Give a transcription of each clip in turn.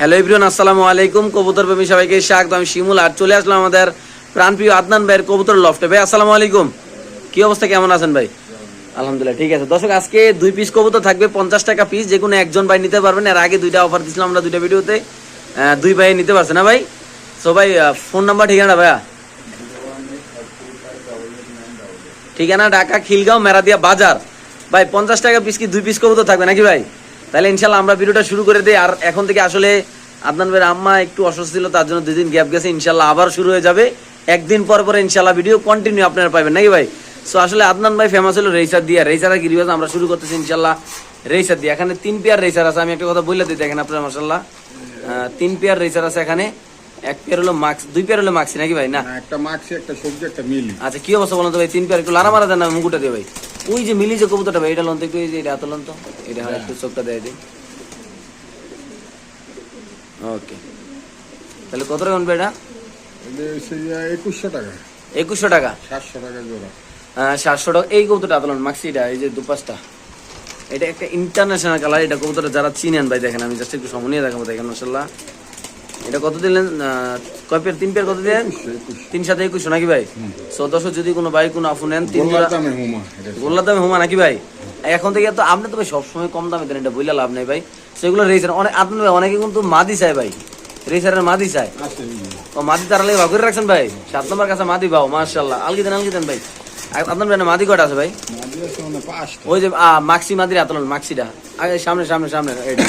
Hello ইব্রিয়ান আসসালামু আলাইকুম। কবুতর প্রেমী সবাইকে স্বাগত। আমি শিমুল আর চলে আসলাম আমাদের প্রাণপ্রিয় আদনান ভাইয়ের কবুতর লফটে। ভাই, আসসালামু আলাইকুম। কি অবস্থা? কেমন আছেন ভাই? আলহামদুলিল্লাহ, ঠিক আছে। দর্শক, আজকে দুই পিস কবুতর থাকবে, পঞ্চাশ টাকা পিস যে কোনো একজন ভাই নিতে পারবেন। এর আগে দুইটা অফার দিছিলাম আমরা দুইটা ভিডিওতে। দুই ভাই নিতে পারছে না ভাই? সো ভাই ফোন নাম্বার ঠিকানা ভাইয়া? ঠিকানা ঢাকা খিলগাঁও মেরাদিয়া বাজার। ভাই, পঞ্চাশ টাকা পিস কি দুই পিস কবুতর থাকবে নাকি ভাই? তাহলে ইনশাল্লাহ আমরা ভিডিওটা শুরু করে দিই। আর এখন থেকে আসলে আদনান ভাইয়ের আম্মা একটু অসুস্থ ছিল তার জন্য দুদিন গ্যাপ গেছে। ইনশাল্লাহ আবার শুরু হয়ে যাবে। একদিন পর পর ইনশাল্লাহ ভিডিও কন্টিনিউ আপনারা পাবেন নাকি ভাই? সো আসলে আদনান ভাই ফেমাস হলো রেসার দিয়ে। রেসার আর গিরিবাজ আমরা শুরু করতেছি ইনশাল্লাহ রেসার দিয়ে। এখানে তিন পেয়ার রেসার আছে আমি একটা কথা বলে দিই দেখেন আপনারা মাসাল্লাহ তিন পেয়ার রেসার আছে এখানে। এক পেয়ার হলো মাক্স দুই পেয়ার হলো মাক্সি নাকি ভাই? না? একটা মাছি একটা সবজি একটা মিলি। আচ্ছা কি অবস্থা বলুন তো ভাই? তিন পেয়ার একটু লারা মারা দেন না মুকুটা দিয়ে ভাই। ওই যে মিলি যে কবুতরটা ভাই এটা লন তো একটু এই যে এটা হাতে লন তো। এটা হয় একটু চোখটা দেয় দিই। ওকে। তাহলে কত টাকা ভাই এটা? একুশশো টাকা। একুশশো টাকা? সাতশো টাকা জোড়া। আহ, সাতশো টাকা। এই কবুতরটা হাতে লন মাক্সিটা এই যে দুপাশটা। এটা একটা ইন্টারন্যাশনাল কালার এটা কবুতরটা যারা চিনেন ভাই দেখেন আমি জাস্ট একটু সময় নিয়ে দেখাবো দেখেন মাসাল্লাহ এটা কত দিলেন কয় পেয়ার? তিন পেয়ার কত দিলেন তিন সাথে একুশশো নাকি ভাই? সো দর্শক যদি কোনো ভাই কোনো আফু নেন তিন গোল্লার জোড়া দামে হুমা এটা নাকি ভাই? এখন থেকে তো আপনি তো ভাই সবসময় কম দামে দেন এটা বইলা লাভ নেই ভাই। সেগুলো রেসার অনেক আপনি অনেকে কিন্তু মাদি চায় ভাই। রেসারের মাদি চায়। ও মাদি তারা লাগে ভাগ করে রাখছেন ভাই? সাত নম্বর কাছে মাদি পাও মার্শাল্লাহ আলগি দেন আলগি দেন ভাই। আপনার ভাই মাদি কটা আছে ভাই? ওই যে মাক্সি মাদির আতলন মাক্সিটা। সামনে সামনে সামনে এইটা।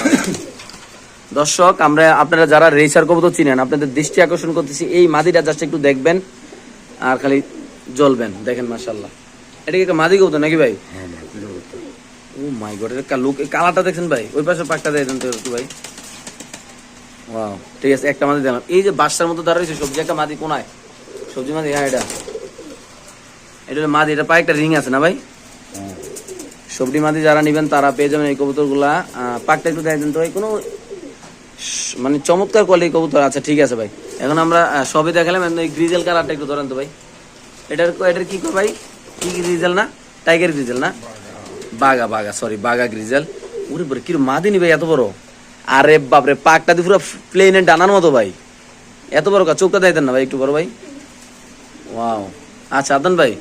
দর্শক আমরা আপনারা যারা রেসার কবুতর চিনেন আপনাদের দৃষ্টি আকর্ষণ করতেছি এই মাদিটা জাস্ট একটু দেখবেন আর খালি জ্বলবেন দেখেন মার্শাল্লাহ এটা কি মাদি কবুতর নাকি ভাই? হ্যাঁ ও মাই গড এর লুক কালারটা দেখছেন ভাই ওই পাশে পাকটা দিয়ে দেন তো একটু ভাই। ওয়াও ঠিক আছে একটা মাদি দিলাম। এই যে বাসার মতো দাঁড়াইছে সবজি একটা মাদি কোনায়? সবজি মাদি হ্যাঁ এটা। এটা মাদি এটা পায়ে একটা রিং আছে না ভাই? হ্যাঁ। সবজি মাদি যারা নেবেন তারা পেয়ে যাবেন এই কবুতরগুলা। পাকটা একটু দেয় দেন তো ভাই কোনো মানে চমৎকার কোয়ালিটির কবুতর আচ্ছা ঠিক আছে ভাই। এখন আমরা সবই দেখালাম এই গ্রিজেল কালারটা একটু ধরেন তো ভাই। এটার এটার কি কো ভাই? কি গ্রিজেল না? টাইগার গ্রিজেল না? বাগা বাগা সরি বাগা গ্রিজেল ওরে বরে কি মাদি নিবে এত বড়। আরে বাপরে, পাকটা দিয়ে পুরো প্লেনের ডানার মতো ভাই। এত বড় কা চোখটা দেয় না ভাই একটু বড় ভাই? ওয়াও আচ্ছা আদান ভাই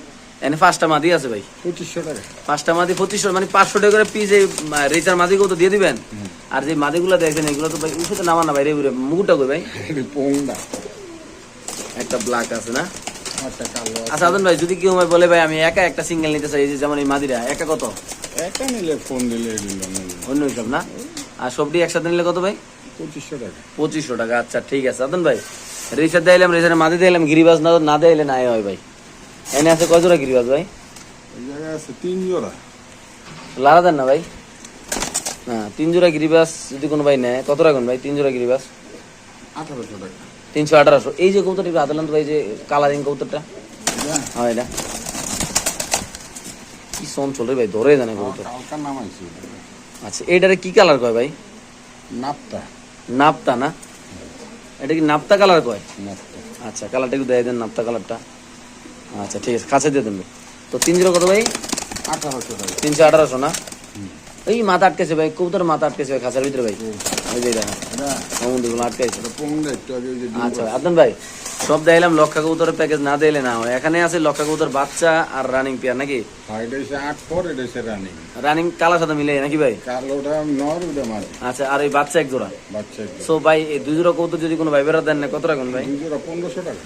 এনে পাঁচটা মাদি আছে ভাই। পঁচিশশো টাকা পাঁচটা মাদি পঁচিশশো মানে পাঁচশো টাকা করে পিস এই রেচার মাদিগুলো তো দিয়ে দিবেন। আর যে মাদিগুলো দেখবেন এগুলো তো ভাই উঠে নামান না ভাই রে উড়ে মুকুটটা কই ভাই? একটা ব্ল্যাক আছে না? একটা আচ্ছা আদন ভাই যদি কেউ বলে ভাই আমি একা একটা সিঙ্গেল নিতে চাই এই যে যেমন এই মাদিরা একা কত? একটা নিলে ফোন দিলে অন্য হিসাব না? আর সবটি একসাথে নিলে কত ভাই? পঁচিশশো টাকা। পঁচিশশো টাকা আচ্ছা ঠিক আছে। আদন ভাই রেচার দিলাম রেচারে মাদি দিলাম গিরিবাজ না না দিলে না হয় ভাই। এনে আছে কয় জোড়া গিরিবাজ ভাই? এই জায়গায় আছে তিন জোড়া। লারা দেন না ভাই? হ্যাঁ তিন জোড়া গিরিবাস যদি কোনো ভাই নেয় কত রাখুন ভাই তিন জোড়া গিরিবাস আঠারোশো টাকা। তিনশো আঠারোশো। এই যে কবুতরটা একটু আদালান্ত ভাই যে কালারিং কবুতরটা? হ্যাঁ এটা। কি সন চলে ভাই ধরে জানে কবুতর। আচ্ছা এইটারে কি কালার কয় ভাই? নাপতা। নাপ্তা না? এটা কি নাপ্তা কালার কয়? নাপতা। আচ্ছা কালারটা একটু দেয় দেন নাপ্তা কালারটা। আচ্ছা ঠিক আছে কাছে দিয়ে ভাই। তো তিন জোড়া কত ভাই? আঠারোশো তিনশো আঠারোশো না? এই মাথা আটকেছে ভাই কবুতর মাথা আটকেছে ভাই খাঁচার ভিতরে ভাই। ওই যে দেখেন আটকেছে। ওই আচ্ছা আদন ভাই সব লক্ষা কবুতরের প্যাকেজ না দিলে না হয়। এখানে আছে লক্ষা কবুতর বাচ্চা আর রানিং পেয়ার নাকি? রানিং রানিং কালার সাথে মিলে নাকি ভাই? আচ্ছা আর এই বাচ্চা এক জোড়া? বাচ্চা সো ভাই এই দুই জোড়া কবুতর যদি কোনো ভাই বেড়া দেন না কত রাখুন ভাই? পনেরোশো টাকা।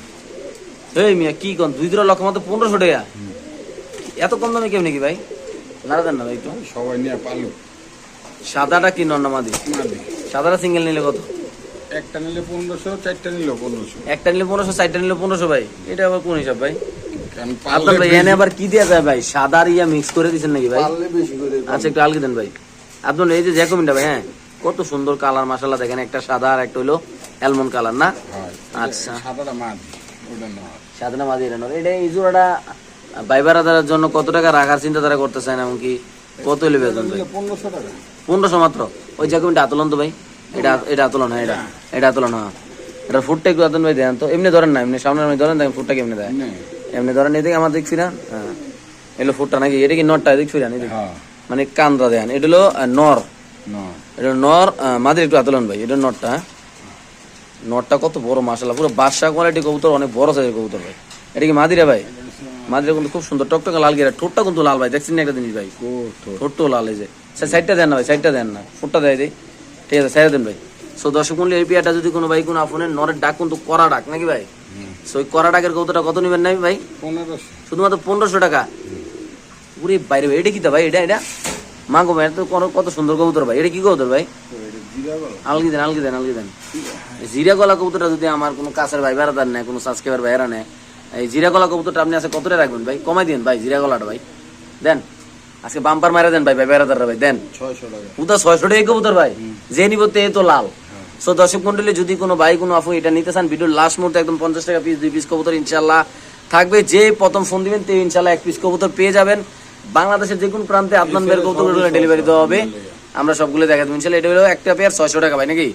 এই মিয়া কি কোন? দুই জোড়া লক্ষ মতো পনেরোশো টাকা। এত কম দামে কেমনি কি ভাই? লাড়া দেন না ভাই একটু। সবাই নিয়ে পালু। সাদাটা কি নর্নামাদি মাদি? সাদাটা সিঙ্গেল নিলে কত? একটা নিলে পনেরোশো চারটা নিলে পনেরোশো। একটা নিলে পনেরোশো চারটা নিলে পনেরোশো ভাই। এটা আবার কোন হিসাব ভাই? আপনার ভাই এনে আবার কি দেওয়া যায় ভাই? সাদা আর ইয়া মিক্স করে দিচ্ছেন নাকি ভাই? আচ্ছা একটু আলগি দেন ভাই। আপনার এই যে জ্যাকোমিনটা ভাই হ্যাঁ কত সুন্দর কালার মাসাল্লাহ দেখেন একটা সাদা আর একটা হলো অ্যালমন্ড কালার না? আচ্ছা। সাদাটা মাদি ওটা নয় সাদা মাদি এরানোর এটা এই জোড়াটা বাইবারাদার জন্য কত টাকা রাখার চিন্তা তারা করতে চায় না এমনকি কত হলে বেতন ভাই? পনেরোশো মাত্র? ওই জ্যাকোমিনটা আতলন তো ভাই? এটা এটা আতলন হ্যাঁ এটা এটা আতলন হ্যাঁ। এটা ফুটটা একটু আতলন ভাই দেন তো। এমনি ধরেন না এমনি সামনে এমনি ধরেন দেখেন ফুটটা কেমনি দেয়। নে। এমনি ধরেন এদিকে আমার দিক ফিরান হ্যাঁ। এলো ফুটটা নাকি? এটা কি নটটা এদিক ফিরান এদিকে? হ্যাঁ। মানে কান্দা দেন। এটা হলো নর। এটা নর মাদের একটু আতলন ভাই। এটা নটটা হ্যাঁ? নটটা কত বড় মাসাল্লাহ পুরো বাদশা কোয়ালিটি কবুতর অনেক বড় সাইজের কবুতর ভাই। এটা কি মাদিরা ভাই? মাদিরা কিন্তু খুব সুন্দর টকটকা লাল গেরা ঠোঁটটা কিন্তু লাল ভাই দেখছেন না একটা জিনিস ভাই? ঠোঁটটাও লাল এই যে। স্যার সাইডটা দেন না ভাই সাইডটা দেন না ঠোঁটটা দেয় দিই। ঠিক আছে সাইড দেন ভাই। সো দর্শক মূল্য এই পিয়াটা যদি কোনো ভাই কোনো আপনার নরের ডাক কিন্তু করা ডাক নাকি ভাই? সো ওই করা ডাকের কবুতরটা কত নেবেন না ভাই? পনেরোশো। শুধুমাত্র পনেরোশো টাকা। পুরি বাইরে ভাই এটা কি তা ভাই? এটা এটা? মা গো ভাই তো কত সুন্দর কবুতর ভাই। এটা কি কবুতর ভাই? আলগি দেন আলগি দেন আলগি দেন। জিরা গলা কবুতরটা যদি আমার কোনো কাছের ভাই বেড়াদার নেয় কোনো সাবস্ক্রাইবার ভাইয়েরা নেয় এই জিরা গলা কবুতরটা আপনি আছে কতটা রাখবেন ভাই? কমাই দিন ভাই জিরা গলাটা ভাই। দেন আজকে বাম্পার মারা দেন ভাই ভাই বেড়াদাররা ভাই দেন। ছয়শো টাকা। পুতা ছয়শো টাকা কবুতর ভাই। যে নিব তে তো লাল। সো দর্শক মন্ডলী যদি কোনো ভাই কোনো আফু এটা নিতে চান ভিডিওর লাস্ট মুহূর্তে একদম পঞ্চাশ টাকা পিস দুই পিস কবুতর ইনশাল্লাহ থাকবে। যে প্রথম ফোন দিবেন তে ইনশাল্লাহ এক পিস কবুতর পেয়ে যাবেন। বাংলাদেশের যে কোনো প্রান্তে আপনার বের কবুতরগুলো ডেলিভারি দেওয়া হবে। আমরা সবগুলো দেখা দেবো। ইনশাল্লাহ এটা হলো একটা পেয়ার ছয়শো টাকা ভাই নাকি?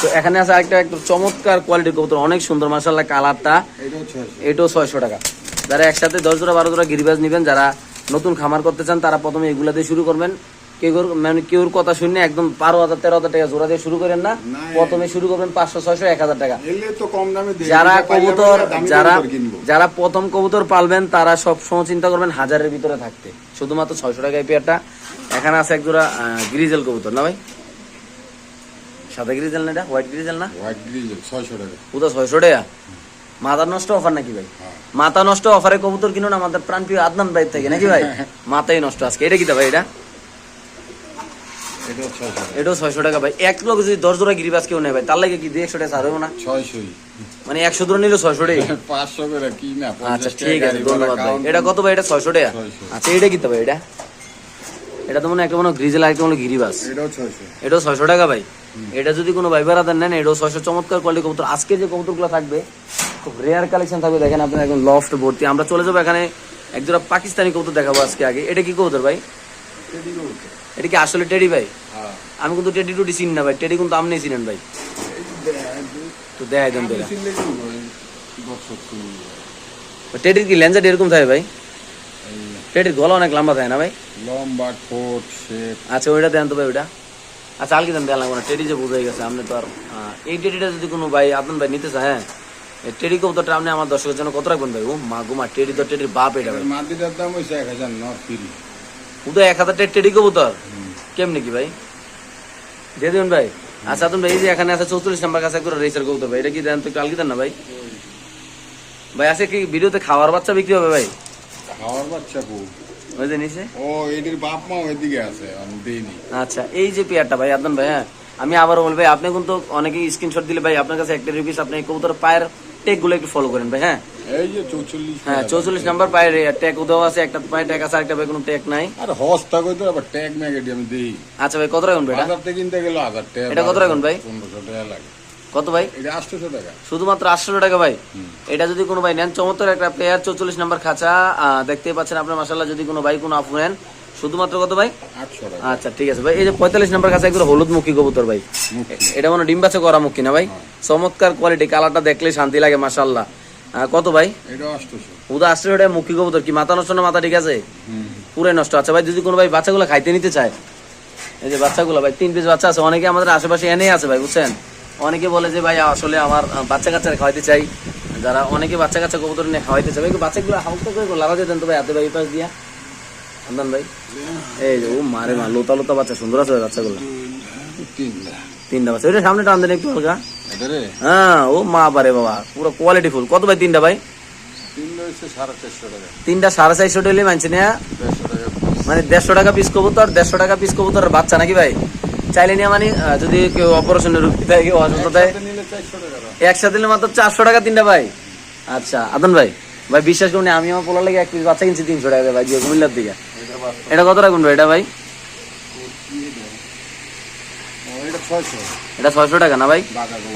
তো এখানে আছে আরেকটা একটা চমৎকার কোয়ালিটির কবুতর অনেক সুন্দর মার্শাল্লাহ কালারটা। এটাও এটাও ছয়শো টাকা। যারা একসাথে দশ জোড়া বারো জোড়া গিরিবাজ নেবেন যারা নতুন খামার করতে চান তারা প্রথমে এগুলা দিয়ে শুরু করবেন। মানে কেউর কথা শুনে একদম বারো হাজার তেরো হাজার টাকা জোড়া দিয়ে শুরু করেন না। না, প্রথমে শুরু করবেন পাঁচশো ছয়শো এক হাজার টাকা। এলে তো কম দামে দেয়। যারা কবুতর যারা যারা প্রথম কবুতর পালবেন তারা সব সময় চিন্তা করবেন হাজারের ভিতরে থাকতে। শুধুমাত্র ছয়শো টাকা পেয়ারটা এখানে আছে এক জোড়া গ্রিজেল কবুতর না ভাই? সাদা গ্রিজেল না এটা? হোয়াইট গ্রিজেল না? হোয়াইট গ্রিজেল ছয়শো টাকা। পুরো ছয়শো টাকা। মাথা নষ্ট অফার নাকি ভাই? হ্যাঁ। মাথা নষ্ট অফারে কবুতর কিনুন আমাদের প্রাণ প্রিয় আদনান ভাই থেকে নাকি ভাই? মাথাই নষ্ট আজকে। এটা কি ভাই এটা? এটাও ছয়শো টাকা। ভাই। এক লোক যদি দশ জোড়া গিরিবাস কেউ নেয় ভাই তার লাগে কি দুই একশো টাকা ছাড় হবে না? ছয়শোই। মানে একশো নিলে ছয়শো টাকা। পাঁচশো করে কি না আচ্ছা ঠিক আছে ধন্যবাদ ভাই। এটা কত ভাই? এটা ছয়শো টাকা? আচ্ছা এটা কি তা ভাই? এটা? এটা তো মনে একটা মনে গ্রিজেল একটা মনে গিরিবাস এটাও ছয়শো। টাকা ভাই। এটা যদি কোনো ভাই বেড়াতেন নেন এটাও ছয়শো। চমৎকার কোয়ালিটি কবুতর। আজকে যে কবুতরগুলো থাকবে খুব রেয়ার কালেকশন থাকবে। দেখেন আপনার একদম লফট ভর্তি। আমরা চলে যাব এখানে একজোড়া পাকিস্তানি কবুতর দেখাবো আজকে আগে। এটা কি কবুতর ভাই? এটা কি আসলে টেডি ভাই? হ্যাঁ। আমি কিন্তু টেডি টুডি চিনি না ভাই। টেডি কিন্তু আপনি চিনেন ভাই। তো দেখাই দেন? টেডির কি লেন্সার এরকম থাকে ভাই? টেডির গলা অনেক লম্বা থাকে না ভাই? লম্বা ঠোঁট শেপ। আচ্ছা ওইটা দেন তো ভাই ওইটা। আচ্ছা আলকে দেন দেন লাগবে না টেডি যে বোঝাই গেছে আপনি তো আর এই টেডিটা যদি কোনো ভাই আপনার ভাই নিতে চায় হ্যাঁ? টেডি কবুতরটা আপনি আমার দর্শকের জন্য কত রাখবেন ভাই? ও মা গুমা টেডি তো টেডির বাপ এটা ভাই। মাটিটার দাম হয়েছে এক হাজার ফ্রি ও তো এক হাজার টাকা টেডি কবুতর। কেমনি কি ভাই? দিয়ে দেবেন ভাই আচ্ছা তুমি এই যে এখানে আছে চৌচল্লিশ নাম্বার কাছে করে রেসার কবুতর ভাই এটা কি দেন তো একটু আলকে দেন না ভাই? ভাই আছে কি ভিডিওতে খাওয়ার বাচ্চা বিক্রি হবে ভাই? খাওয়ার বাচ্চা কো? ওই যে নিচে? ও এটির বাপ মা ওইদিকে আছে আমি দিইনি। আচ্ছা এই যে পেয়ারটা ভাই আদনান ভাই হ্যাঁ আমি আবারও বলব ভাই আপনি কিন্তু অনেকেই স্ক্রিনশট দিলে ভাই আপনার কাছে একটা রিভিউস আপনি কবুতর পায়ের টেকগুলো একটু ফলো করেন ভাই হ্যাঁ? এই যে চৌচল্লিশ হ্যাঁ চৌচল্লিশ নাম্বার পায়ের ট্যাগ উদাও আছে একটা পায়ে ট্যাগ আছে একটা ভাই কোনো ট্যাগ নাই। আর হস্তা কই তো আবার ট্যাগ ম্যাগেটি আমি দিই। আচ্ছা ভাই কত রাখুন ভাই এটা? থেকে কিনতে গেলে হাজার টাকা এটা কত রাখুন ভাই? পনেরোশো টাকা লাগে। কত ভাই? এটা আটশোশো টাকা। শুধুমাত্র টাকা ভাই? এটা যদি কোনো ভাই নেন চমৎকার একটা প্লেয়ার চৌচল্লিশ নাম্বার খাঁচা দেখতেই পাচ্ছেন আপনার মাসাল্লাহ যদি কোনো ভাই কোনো আপু নেন শুধুমাত্র কত ভাই? আচ্ছা ঠিক আছে ভাই। এই যে পঁয়তাল্লিশ নাম্বার কাছে একবার হলুদ মুখী কবুতর ভাই। এটা মানে ডিম বাচ্চা করা মুখী না ভাই? চমৎকার কোয়ালিটি কালারটা দেখলে শান্তি লাগে মাসাল্লাহ কত ভাই? উদা আসছে ওটা মুখী কবুতর কি? মাথা নষ্ট না মাথা ঠিক আছে? পুরাই নষ্ট। আচ্ছা ভাই যদি কোনো ভাই বাচ্চাগুলো খাইতে নিতে চায় এই যে বাচ্চাগুলো ভাই তিন পিস বাচ্চা আছে অনেকে আমাদের আশেপাশে এনেই আছে ভাই বুঝছেন? অনেকে বলে যে ভাই আসলে আমার বাচ্চা কাচ্চা খাওয়াইতে চাই। যারা অনেকে বাচ্চা কাচ্চা কবুতর নিয়ে খাওয়াইতে চাই বাচ্চাগুলো হালকা করে লাগা যেতেন তো ভাই হাতে ভাই পাশ দিয়া। আন্দান ভাই? এই যে ও মারে মা লোতা লোতা বাচ্চা সুন্দর আছে বাচ্চাগুলো। তিনটা। তিনটা বাচ্চা। ওইটা সামনে টান দেন একটু হালকা। হ্যাঁ ও মা পারে বাবা পুরো কোয়ালিটি ফুল কত ভাই তিনটা ভাই? তিনটা সাড়ে চারশো টাকা। মানছে না। মানে দেড়শো টাকা পিস কবুতর দেড়শো টাকা পিস কবুতর বাচ্চা নাকি ভাই? চাইলে নিয়ে মানে যদি কেউ অপারেশনের রুগী দেয় কেউ অসুস্থ দেয়। একসাথে নিলে মাত্র চারশো টাকা তিনটা ভাই। আচ্ছা আদন ভাই। ভাই বিশ্বাস করুন আমি আমার পোলার লাগে এক পিস বাচ্চা কিনছি তিনশো টাকা ভাই জিও কুমিল্লার দিকে। এটা কত রাখুন ভাই? এটা ভাই? এটা ছয়শো টাকা না ভাই?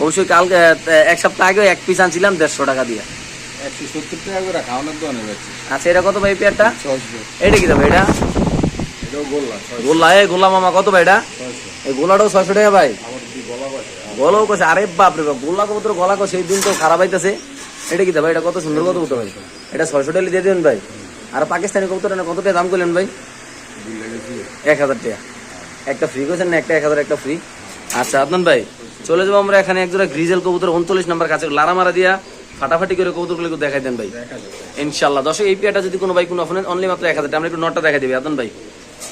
অবশ্যই কালকে এক সপ্তাহ আগে এক পিস আনছিলাম দেড়শো টাকা দিয়ে। আচ্ছা এটা কত ভাই পেয়ারটা? এটা কি ভাই এটা? গোল্লা এ গোল্লা মামা কত ভাই এটা? এই গোলাটাও ছয়শো টাকা ভাই। গলাও কষে আরে বাপ রে বাপ গোল্লা কবুতর গলা কষে এই দিন তো খারাপ হইতেছে। এটা কি দা ভাই এটা কত সুন্দর কত উঠো ভাই? এটা ছয়শো টাকা দিয়ে দেবেন ভাই। আর পাকিস্তানি কবুতর এটা কত টাকা দাম করলেন ভাই? এক হাজার টাকা। একটা ফ্রি করেছেন না একটা এক হাজার, একটা ফ্রি আচ্ছা আদনান ভাই, চলে যাব আমরা এখানে একজোড়া গ্রিজেল কবুতর, উনচল্লিশ নাম্বার কাছে। লারা মারা দিয়া ফাটাফাটি করে কবুতরগুলো একটু দেখাই দেন ভাই। ইনশাল্লাহ দর্শক, এই পেয়াটা যদি কোনো ভাই, কোনো অফার অনলি মাত্র এক হাজার আমরা একটু নটটা দেখা দিবি আদন ভাই।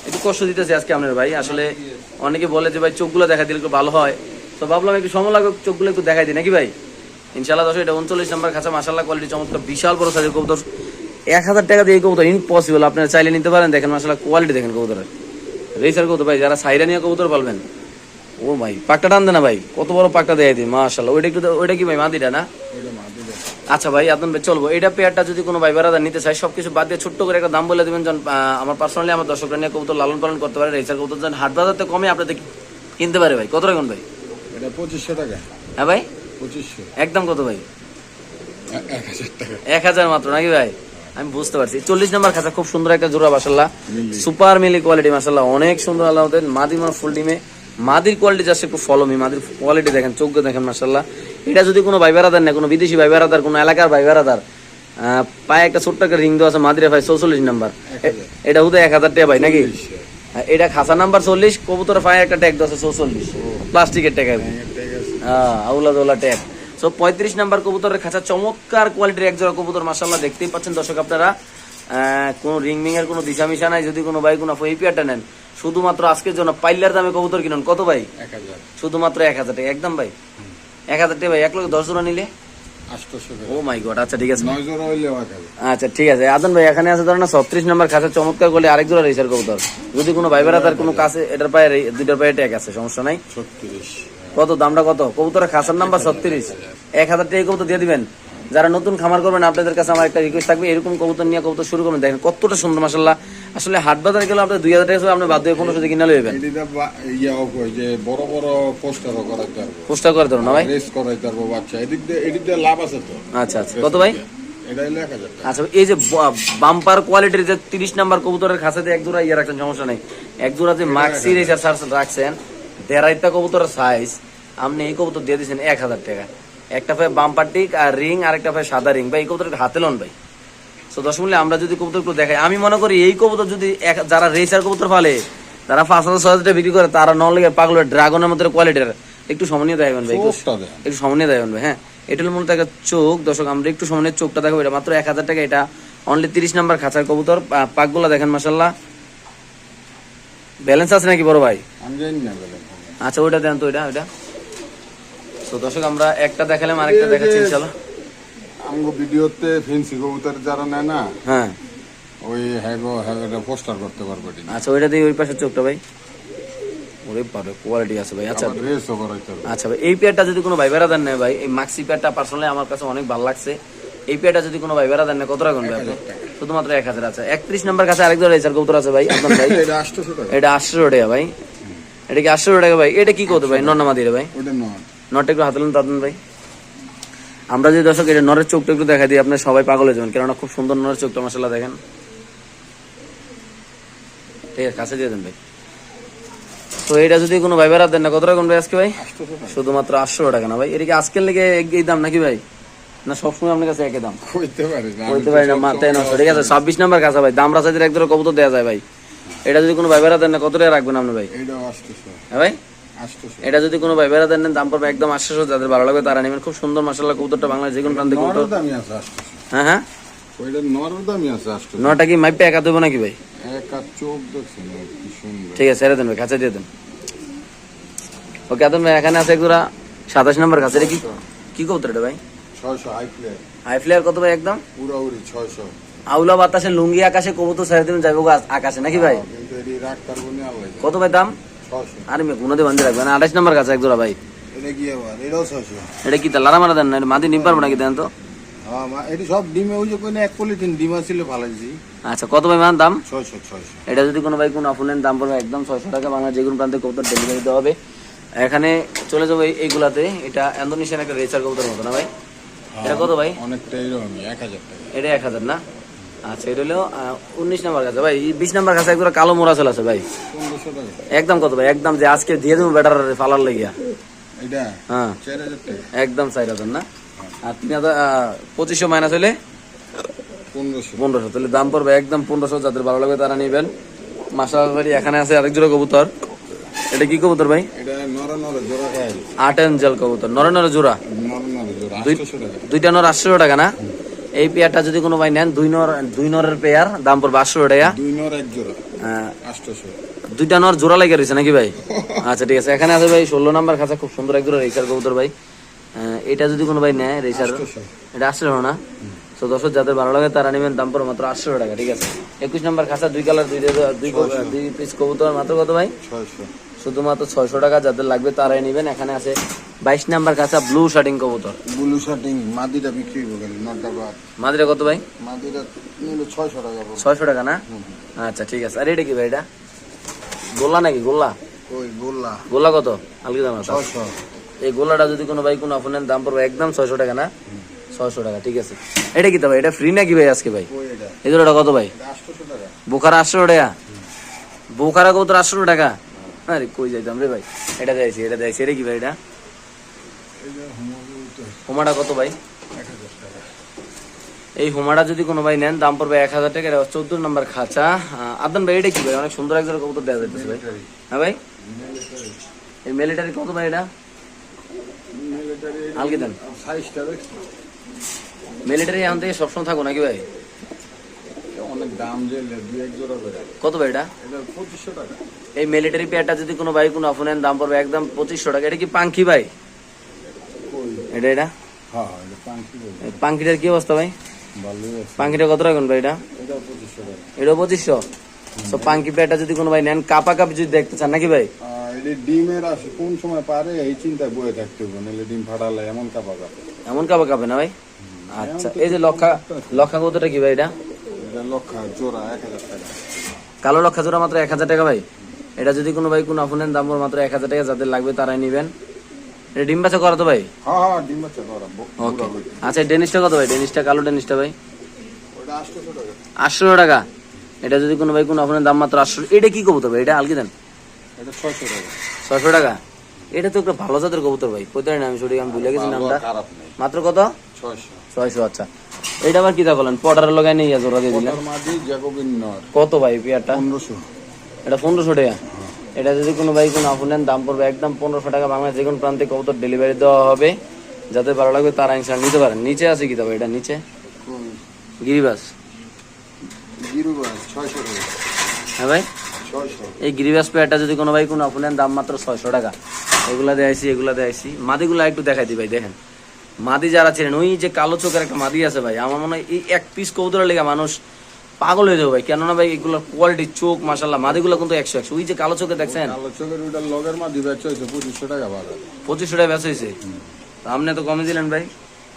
একটু কষ্ট দিতেছি আজকে আপনার ভাই। আসলে অনেকে বলে যে ভাই, চোখগুলো দেখা দিলে একটু ভালো হয়। তো ভাবলাম একটু সময় লাগবে, চোখগুলো একটু দেখাই দিই। নাকি ভাই? ইনশাল্লাহ দর্শক, এটা উনচল্লিশ নাম্বার খাঁচা মাসাল্লাহ কোয়ালিটি চমৎকার, বিশাল বড় সাইজের কবুতর। এক হাজার টাকা দিয়ে কবুতর ইম্পসিবল আপনারা চাইলে নিতে পারেন। দেখেন মাসাল্লাহ কোয়ালিটি দেখেন কবুতরের। রেসার কবুতর ভাই যারা সাইরা নিয়ে কবুতর পালবেন। ও ভাই পাকটা টান না ভাই। কত বড় পাকটা দেয় দিই মাশাল্লাহ ওইটা একটু ওইটা কি ভাই মাদিটা না? আচ্ছা ভাই আপনার চলবো। এটা পেয়ারটা যদি কোনো ভাই বেড়াদার নিতে চায় সবকিছু বাদ দিয়ে ছোট্ট করে একটা দাম বলে দেবেন যেন আমার পার্সোনালি আমার দর্শকরা নিয়ে কবুতর লালন পালন করতে পারে রেসার কবুতর যেন হাট বাজারতে কমে আপনাদের কিনতে পারে ভাই। কত রাখুন ভাই? এটা পঁচিশশো টাকা। হ্যাঁ ভাই? পঁচিশশো। একদম কত ভাই? এক হাজার মাত্র নাকি ভাই? আমি বুঝতে পারছি। চল্লিশ নাম্বার খাঁচা খুব সুন্দর একটা জোড়া মাসাল্লাহ সুপার মিলি কোয়ালিটি মাসাল্লাহ অনেক সুন্দর আল্লাহ মাদি মানে ফুল ডিমে। মাদির কোয়ালিটি জাস্ট একটু ফলো মি মাদির কোয়ালিটি দেখেন চোখ দেখেন মাসাল্লাহ এটা যদি কোনো ভাই বেড়াদার না কোনো বিদেশি ভাই বেড়াদার কোনো এলাকার ভাই বেড়াদার আহ, পায়ে একটা ছোট্ট একটা রিং দেওয়া আছে মাদিরে ভাই চৌচল্লিশ নাম্বার। এটা হুদে এক হাজার টাকা ভাই নাকি? হ্যাঁ, এটা খাসা নাম্বার চল্লিশ কবুতর পায়ে একটা ট্যাগ দেওয়া আছে চৌচল্লিশ। প্লাস্টিকের ট্যাগ আর হ্যাঁ, হ্যাঁ আউলা দোলা ট্যাগ সো পঁয়ত্রিশ নাম্বার কবুতরের খাঁচা চমৎকার কোয়ালিটির এক জোড়া কবুতর মাসাল্লাহ দেখতেই পাচ্ছেন দর্শক আপনারা। কোনো রিং মিং এর কোনো দিশা মিশা নাই যদি কোনো ভাই কোনো এই পেয়ারটা নেন। শুধুমাত্র আজকের জন্য পাইলার দামে কবুতর কিনুন। কত ভাই? এক শুধুমাত্র এক হাজার টাকা একদম ভাই? এক হাজার টাকা ভাই এক লোক দশ জোড়া নিলে? ও মাই গড আচ্ছা ঠিক আছে। এক আচ্ছা ঠিক আছে। আদন ভাই এখানে আছে ধরেন ছত্রিশ নম্বর খাঁচা চমৎকার করলে আরেক জোড়া রেসার কবুতর। যদি কোনো ভাই বেড়াদার কোনো কাছে এটার পায়ে রে- দুইটার পায়ে ট্যাগ আছে সমস্যা নাই। ছত্রিশ। কত? দামটা কত? কবুতরের খাসার নাম্বার ছত্রিশ। এক হাজার টাকা কবুতর দিয়ে দিবেন। যারা নতুন খামার করবেন আপনাদের কাছে আমার একটা রিকোয়েস্ট থাকবে এরকম কবুতর নিয়ে কবুতর শুরু করবেন। দেখেন কতটা সুন্দর মাসাল্লাহ আসলে হাট বাজারে গেলে আপনার দুই হাজার টাকা আপনি বাধ্য হয়ে পনেরোশো কিনে যে বড় বড় পোস্টারও করাইতে পারব পোস্টার করে ধরুন না ভাই? রেস করাইতে পারব বাচ্চা। এদিক দিয়ে এদিক দিয়ে লাভ আছে তো? আচ্ছা আচ্ছা। কত ভাই? আচ্ছা এই যে বাম্পার কোয়ালিটির যে তিরিশ নাম্বার কবুতরের খাসাতে এক জোড়া ইয়ে রাখছেন সমস্যা নেই। এক জোড়া যে মাক্সি সার রাখছেন দেড়াইটা কবুতরের সাইজ আপনি এই কবুতর দিয়ে দিয়েছেন এক হাজার টাকা। একটা ভাই বাম্পার টিক আর রিং আর একটা ভাই সাদা রিং। ভাই এই কবুতর হাতে লন ভাই। তো দশ মিনিট আমরা যদি কবুতর একটু দেখাই আমি মনে করি এই কবুতর যদি এক- যারা রেসার কবুতর ফালে তারা পাঁচ হাজার ছয় হাজার বিক্রি করে তারা নন লেগে পাগল ড্রাগনের মতো কোয়ালিটির একটু সমনীয় দেখাবেন ভাই একটু সমন্বয় দেবেন ভাই হ্যাঁ। এটা হলো মূলত একটা চোখ। দর্শক আমরা একটু সমন্বয়ের চোখটা দেখাবো। এটা মাত্র এক হাজার টাকা এটা অনলি তিরিশ নাম্বার খাঁচার কবুতর। পাকগুলা দেখেন মাসাল্লাহ ব্যালেন্স আছে নাকি বড় ভাই? আমি জানি না বলে আচ্ছা ওইটা দেন তো ওইটা ওইটা। তো দর্শক আমরা একটা দেখালাম আরেকটা দেখাচ্ছি ইনশাল্লাহ আমগো ভিডিওতে ফেন্সি কবুতর যারা নেয় না হ্যাঁ। ওই হ্যাগো হ্যাগোটা পোস্টার করতে পারবে আচ্ছা ওইটা দিয়ে ওই পাশের চোখটা ভাই। ওরে পারে কোয়ালিটি আছে ভাই আচ্ছা। আচ্ছা ভাই এই পেয়ারটা যদি কোনো ভাই বেড়াদার নেয় ভাই এই মাক্সি পেয়ারটা পার্সোনালি আমার কাছে অনেক ভালো লাগছে। এই পেয়ারটা যদি কোনো ভাই বেড়াদার নেয় কত রাখুন ভাই আপনি? শুধুমাত্র এক হাজার আছে। একত্রিশ নাম্বার কাছে আরেক ধরে স্যার কবুতর আছে ভাই আপনার ভাই। এটা আটশোশো টাকা। আটশো টাকা ভাই। এটা কি আটশো টাকা ভাই? এটা কি করতে ভাই? নন্নামা দিয়ে ভাই। নটটা একটু হাতে তাদের ভাই। আমরা যে দর্শক এটা নরের চোখটা একটু দেখা দিই আপনার সবাই পাগল হয়ে যাবেন কেননা খুব সুন্দর নরের চোখটা মশলা দেখেন। ঠিক আছে কাছে দিয়ে দেন ভাই। তো এটা যদি কোনো ভাই বেড়া দেন না কত রকম ভাই? আজকে ভাই শুধুমাত্র আটশো টাকা না ভাই। এটা কি আজকের লেগে এই দাম নাকি ভাই? না সবসময় আপনার কাছে একই দাম। কইতে পারি না বলতে পারি না মাথায় নষ্ট। ঠিক আছে ছাব্বিশ নাম্বার কাছে ভাই দাম রাসাইদের এক ধরে কবুতর দেওয়া যায় ভাই। এটা যদি কোনো ভাই বেড়া দেন না কত টাকা রাখবেন আপনি ভাই? হ্যাঁ ভাই? এটা যদি কোনো ভাই বেড়া দেন দাম পড়বে একদম আটশো। যাদের ভালো লাগবে তারা নেবেন। খুব সুন্দর মাসাল্লাহ কবুতরটা বাংলাদেশ যে কোনো প্রান্তে কবুতর। হ্যাঁ হ্যাঁ? নটা কি মাইপে একা দেবো নাকি ভাই? ঠিক আছে ছেড়ে দেন ভাই কাছে দিয়ে দেন। ওকে আদম ভাই এখানে আছে একজোড়া সাতাশ নম্বর কাছে কি কি কবুতর এটা ভাই? ছয়শো হাই প্লেয়ার হাই ফ্লেয়ার কত ভাই একদম? উড়াউড়ি ছয়শো। আউলা বাতাসে লুঙ্গি আকাশে কবুতর ছেড়ে দিবেন যাইব আকাশে নাকি ভাই? আল্লাহ জানে। কত ভাই দাম? আরে মেয়ে গুণতে বান্ধে রাখবেন আঠাশ নম্বর কাছে একজোড়া ভাই। এটা কি ছয়শো। এটা কি তা লারা মারা দেন না? মাদি নিম পারব নাকি দেন তো? হ্যাঁ এটি সব ডিমে ওই যে কোনো এক পলিথিন ডিম ফালাইছি। আচ্ছা কত ভাই মান দাম? ছয়শো ছয়শো। এটা যদি কোনো ভাই দাম পড়বে একদম ছয়শো টাকা বাংলা যে কোনো প্রান্তে কবুতর ডেলিভারি দেওয়া হবে। এখানে চলে যাব এইগুলাতে। এটা ইন্দোনেশিয়ান একটা রেচার কবুতর মতো না ভাই? এটা কত ভাই? অনেকটা এরকমই এক হাজার টাকা। এটা এক হাজার না? আচ্ছা এটা হলো উনিশ নাম্বার কাছে। ভাই বিশ নাম্বার কাছে একদম কালো মোড়া চলে আছে ভাই। একদম কত ভাই? একদম যে আজকে দিয়ে দেবো বেটার ফালার লেগিয়া। এটা? হ্যাঁ। একদম চার হাজার না? আর তিন হাজার পঁচিশশো মাইনাস হলে? পনেরোশো। পনেরোশো তাহলে দাম পড়বে একদম পনেরোশো যাদের ভালো লাগবে তারা নেবেন। মাসা বাড়ি এখানে আছে আরেক জোড়া কবুতর। এটা কি কবুতর ভাই আট এঞ্জেল কবুতর নর নর জোড়া দুইটা নর আটশো টাকা না এই পেয়ারটা যদি কোনো ভাই নেন দুই নর দুই নরের পেয়ার দাম পড়বে আটশো টাকা দুই নর এক জোড়া আহ, দুইটা নর জোড়া লাগে রয়েছে নাকি ভাই আচ্ছা ঠিক আছে এখানে আছে ভাই ষোলো নাম্বার খাঁচা খুব সুন্দর এক জোড়া রেসার কবুতর ভাই এটা যদি কোনো ভাই নেয় রেসার এটা আটশো না তো দর্শক যাদের ভালো লাগে তারা নেবেন দাম পড়ে মাত্র আটশো টাকা ঠিক আছে একুশ নাম্বার খাঁচা দুই কালার দুই দুই পিস কবুতর মাত্র কত ভাই ছয়শো শুধুমাত্র ছয়শো টাকা যাদের লাগবে তারাই নেবেন। এখানে আছে বাইশ নাম্বার কাঁচা ব্লু শার্টিং কবুতর। ব্লু শার্টিং মাদিটা বিক্রি বাদ মাদিরা কত ভাই? মাদিটা ছয়শো টাকা ছয়শো টাকা না? আচ্ছা ঠিক আছে। আর এটা কি ভাই এটা? গোল্লা নাকি? গোল্লা? ওই গোল্লা। গোল্লা কত? আলগি দাম ছয়শো। এই গোল্লাটা যদি কোনো ভাই কোনো আপনার দাম পড়বে একদম ছয়শো টাকা না? ছয়শো টাকা ঠিক আছে। এটা কি তো ভাই? এটা ফ্রি নাকি ভাই আজকে ভাই? এই জোড়াটা কত ভাই? বোখারা আটশো টাকা? বোখারা কত আটশো টাকা? আরে কই যাইতাম রে ভাই? এটা যাইছি এটা যাইছি এটা কি ভাই এটা? হোমাটা কত ভাই? এই হোমাটা যদি কোনো ভাই নেন দাম পড়বে এক হাজার টাকা এটা চোদ্দ নম্বর খাঁচা। আদান ভাই এটা কি ভাই? অনেক সুন্দর একজন কবুতর দেওয়া যাইতেছে ভাই। হ্যাঁ ভাই? এই মিলিটারি কত ভাই এটা? মিলিটারি দেন। এখন থেকে সবসময় থাকো নাকি ভাই? অনেক দাম যে কত ভাই এটা? এটা পঁচিশশো টাকা। এই মিলিটারি পেয়ারটা যদি কোনো ভাই কোনো অফ নেন দাম পড়বে একদম পঁচিশশো টাকা। এটা কি পাঙ্কি ভাই? এটা এটা? হ্যাঁ পাঙ্কিটার কি অবস্থা ভাই? পাঙ্কিটা কত রাখুন ভাই এটা? এটা পঁচিশশো তো পাঙ্কি পেয়ারটা যদি কোনো ভাই নেন কাপা কাপি যদি দেখতে চান নাকি ভাই? ডিমের আসে কোন সময় পারে এই চিন্তায় বয়ে থাকতে হবে নাহলে ডিম ফাটালে এমন কাপা কাপে এমন কাপা কাপে না ভাই? আচ্ছা এই যে লক্ষা লক্ষা কতটা কি ভাই এটা? এটা লক্ষা জোড়া এক হাজার টাকা। কালো লক্ষা জোড়া মাত্র এক হাজার টাকা ভাই? এটা যদি কোনো ভাই কোনো আপনার দাম মাত্র এক হাজার টাকা যাদের লাগবে তারাই নিবেন। এটা ডিম বাচ্চা করা তো ভাই? হ্যাঁ হ্যাঁ ওকে আচ্ছা ডেনিসটা কত ভাই? ডেনিসটা কালো ডেনিসটা ভাই? আটশো টাকা। এটা যদি কোনো ভাই কোনো আপনার দাম মাত্র আটশো এটা কি কবুতর ভাই? এটা আলকি দেন। ছয়শো টাকা। এটা তো একটা ভালো জাতের কবুতর ভাই। কোথায় আমি সঠিক আমি ভুলে গেছি নামটা। মাত্র কত? ছয়শো। ছয়শো আচ্ছা। এটা আবার কি তা বলেন? পটারের লগাই নিয়ে জোড়া দিয়ে দিলেন কত ভাই পেয়ারটা? পনেরোশো। এটা পনেরোশো টাকা। এটা যদি কোনো ভাই কোনো আপনার দাম পড়বে একদম পনেরোশো টাকা বাংলাদেশ যে কোনো প্রান্তে কবুতর ডেলিভারি দেওয়া হবে। যাদের ভালো লাগবে তারা ইনশাল নিতে পারেন। নিচে আছে কি তবে এটা নিচে? গিরিবাস। হ্যাঁ ভাই? এই গিরিবাস পেয়ারটা যদি কোনো ভাই কোনো আপনার দাম মাত্র ছয়শো টাকা। এগুলা দেয়াইছি এগুলা দেয়াইছি মাদিগুলা একটু দেখাই দিই ভাই দেখেন। মাদি যারা ছিলেন ওই যে কালো চোখের একটা মাদি আছে ভাই আমার মনে হয় এই এক পিস কবুতরের লেগে মানুষ পাগল হয়ে যাবে ভাই। কেননা ভাই এগুলো কোয়ালিটি চোখ মাসাল্লাহ মাদিগুলো কিন্তু একশো একশো। ওই যে কালো চোখে দেখছেন? কালো চোখের ওইটার লগের মাঝে বেচা হয়েছে পঁচিশশো টাকা বাজার। পঁচিশশো টাকা বেচা হয়েছে? আপনি তো কমে দিলেন ভাই?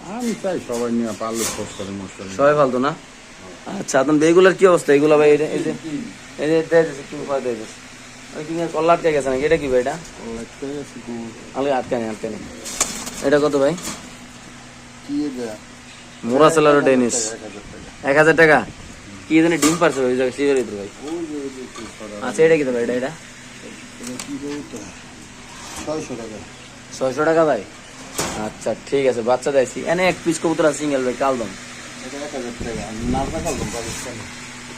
আমি চাই সবাই নিয়ে পারলে খোঁজ করে মশলা সবাই ফালতো না? আচ্ছা আপনার এগুলোর কি অবস্থা? এগুলো ভাই যে- এই যে এই যে দেয় দিছে, কিং ফয় দেয় দিছে। ওই কিংয়ের কল্লা আটকে গেছে নাকি? এটা কি ভাই এটা? আলগে আটকে নেই আটকে নেই। এটা কত ভাই? কি এটা? মোরা সেলার ডেনিস এক হাজার টাকা? কি জানি ডিম পারছে ওই জায়গায় শিবের ভিতরে ভাই আচ্ছা এটা কি তো ভাই এটা এটা ছয়শো টাকা ভাই আচ্ছা ঠিক আছে বাচ্চা দেয়ছি এনে এক পিস কবুতর আছে সিঙ্গেল ভাই কালদম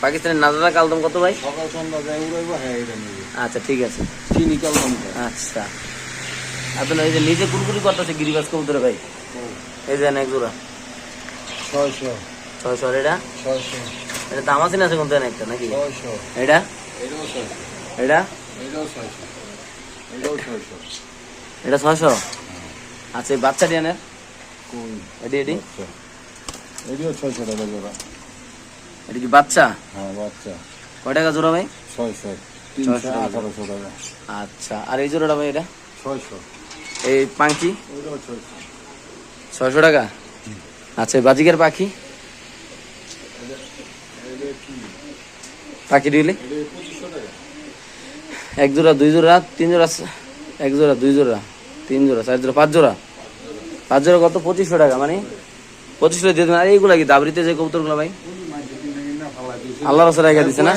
পাকিস্তানের নাজাদা কালদম কত ভাই সকাল সন্ধ্যা যায় হ্যাঁ আচ্ছা ঠিক আছে চিনি কালতাম আচ্ছা আপনার এই যে নিজে কুরকুরি করতেছে গিরিবাস কবুতরে ভাই এই যে এক জোড়া ছয়শো ছয়শো এটা ছয়শো এটা দাম আছে কোনটা একটা নাকি? ছয়শো। এটা? এটা? এটা ছয়শো? আচ্ছা এই বাচ্চাটি আনে কোন? এটি এটি? এটিও ছয়শো টাকা জোড়া। এটি কি বাচ্চা? হ্যাঁ বাচ্চা। কয় টাকা জোড়া ভাই? ছয়শো। ছয়শো। আঠারোশো টাকা। আচ্ছা আর এই জোড়াটা ভাই এটা? ছয়শো। এই পাখি ওইটাও ছয়শো। টাকা? আচ্ছা এই বাজিকের পাখি? পাখি টাকা এক জোড়া দুই জোড়া তিন জোড়া এক জোড়া দুই জোড়া তিন জোড়া চার জোড়া পাঁচ জোড়া। পাঁচ জোড়া কত? পঁচিশশো টাকা মানে? পঁচিশশো দিয়ে দেবেন। আর এইগুলা কি দাবরিতে যে কবুতরগুলো ভাই? আল্লাহ রসে রেখে দিছে না?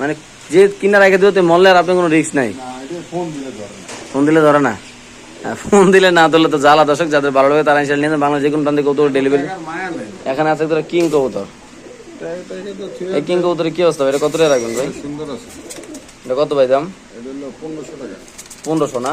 মানে যে কিনা রেখে দিতে মরলে আর আপনার কোনো রিস্ক নাই। ফোন দিলে ধরে না? ফোন দিলে না ধরলে তো জ্বালা দর্শক যাদের ভালো লাগে তারা ইনশাল নিয়ে বাংলা যে কোনো প্রান্তে কবুতর ডেলিভারি এখানে আছে তোরা কিং কবুতর। এই কিং কবুতরের কি অবস্থা? এটা কত টাকা রাখবেন ভাই? এটা কত ভাই দাম? পনেরোশো না।